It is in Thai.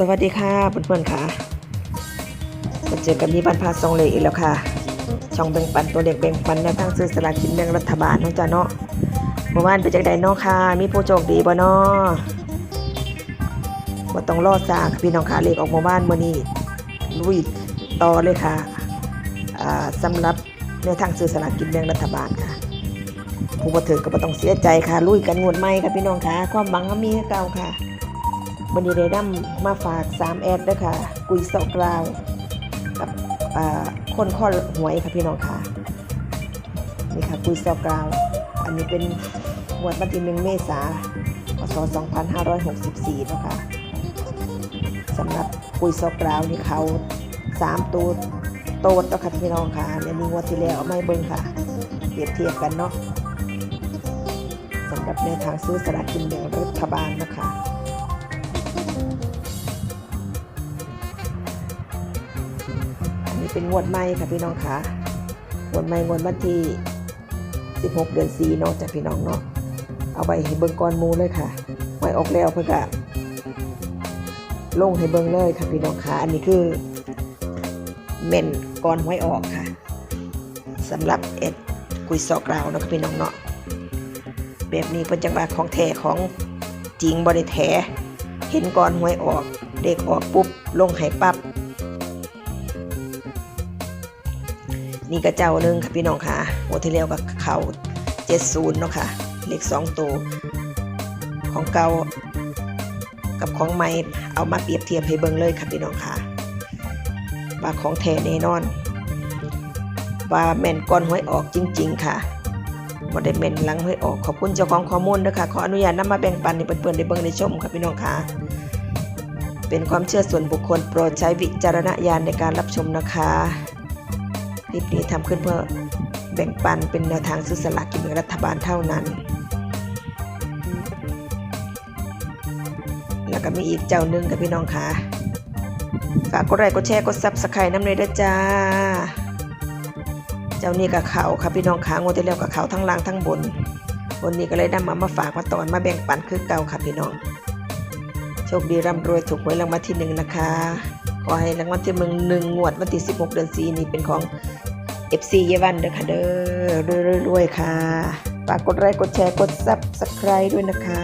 สวัสดีค่ะเพื่อนๆค่ะมาเจอกับมีบันพาซองเลยอีกแล้วค่ะ ช่องแบ่งปันตัวเด็กแบ่งปันแนวทางซื้อสลากกินแบ่งรัฐบาลน้องจ้าเนาะเมื่อวานไปจากใดเนาะค่ะ มีผู้โชคดีบ่เนาะบ่ต้องรอดซาค่ะพี่น้องค่ะเลขออกเมื่อวานมื้อนี้ลุยต่อเลยค่ะอ่าสำหรับแนวทางซื้อสลากกินแบ่งรัฐบาลค่ะผู้บ่ถือก็บ่ต้องเสียใจค่ะลุยกันงวดใหม่ค่ะพี่น้องค่ะความหวังก็มีคือเก่าค่ะ วันนี้ได้นำมาฝาก 3 แอดด้วยค่ะกุยเสากราวกับคนข้อหวยค่ะพี่น้องค่ะนี่ค่ะกุยเสากราว อันนี้เป็นงวดวันที่หนึ่งเมษาพศ 2564แล้วค่ะสำหรับกุยเสากราวนี่เขา3ตัวโตดแล้วค่ะพี่น้องค่ะในนี้งวดที่แล้วไม่เบิ่งค่ะเปรียบเทียบกันเนาะสำหรับในทางซื้อสลากกินแบ่งรัฐบาลนะคะ เป็นงวดใหม่ค่ะพี่น้องค่ะงวดใหม่งวดวันที่ 16 เดือน4เนาะจากพี่น้องเนาะเอาไปให้เบิ่งก่อนมูเลยค่ะไว้ออกแล้วเพื่อกะลงให้เบิ่งเลยค่ะพี่น้องค่ะอันนี้คือเม่นก่อนไว้ออกค่ะสำหรับเอ็ดกุยซอกราวเนาะค่ะพี่น้องเนาะแบบนี้เป็นจังหวะของแท้ของจริงบริแท้เห็นก่อนหวยออก เด็กออกปุ๊บลงให้ปั๊บ นี่ก็เจ้าหนึ่งค่ะพี่น้องค่ะโอที่แล้วกับเขาเจ็ดศูนย์เนาะค่ะเลขสองตัวของเก่ากับของใหม่เอามาเปรียบเทียบให้เบิ่งเลยค่ะพี่น้องค่ะว่าของแท้แน่นอน ว่าแม่นก้อนหวยออกจริง ๆ ค่ะบ่ได้แม่นหลังหวยออกขอบคุณเจ้าของข้อมูลด้วยค่ะขออนุญาตนำมาแบ่งปันให้เพื่อนๆได้เบิ่งได้ชมค่ะพี่น้องค่ะเป็นความเชื่อส่วนบุคคลโปรดใช้วิจารณญาณในการรับชมนะคะ คลิปนี้ทำขึ้นเพื่อแบ่งปันเป็นแนวทางซื้อสลากกินแบ่งรัฐบาลเท่านั้น แล้วก็มีอีกเจ้าหนึ่งกับพี่น้องค่ะฝากกดไลค์กดแชร์กดซับสไครต์น้ำเลยด้วยจ้า เจ้านี่กับเขาค่ะพี่น้องค่ะงวดที่แล้วกับเขาทั้งล่างทั้งบน บนนี้ก็เลยนำมามาฝากมาตอนมาแบ่งปันคือเก่าค่ะพี่น้อง โชคดีร่ำรวยถูกหวยรางวัลที่หนึ่งนะคะ ขอให้รางวัลที่มึงหนึ่งงวดวันที่ 16 เดือนสีนี้เป็นของ FC เยวันเด้อค่ะเด้อรวยๆค่ะ ฝากกดไลค์กดแชร์กดซับสไคร b e ด้วยนะคะ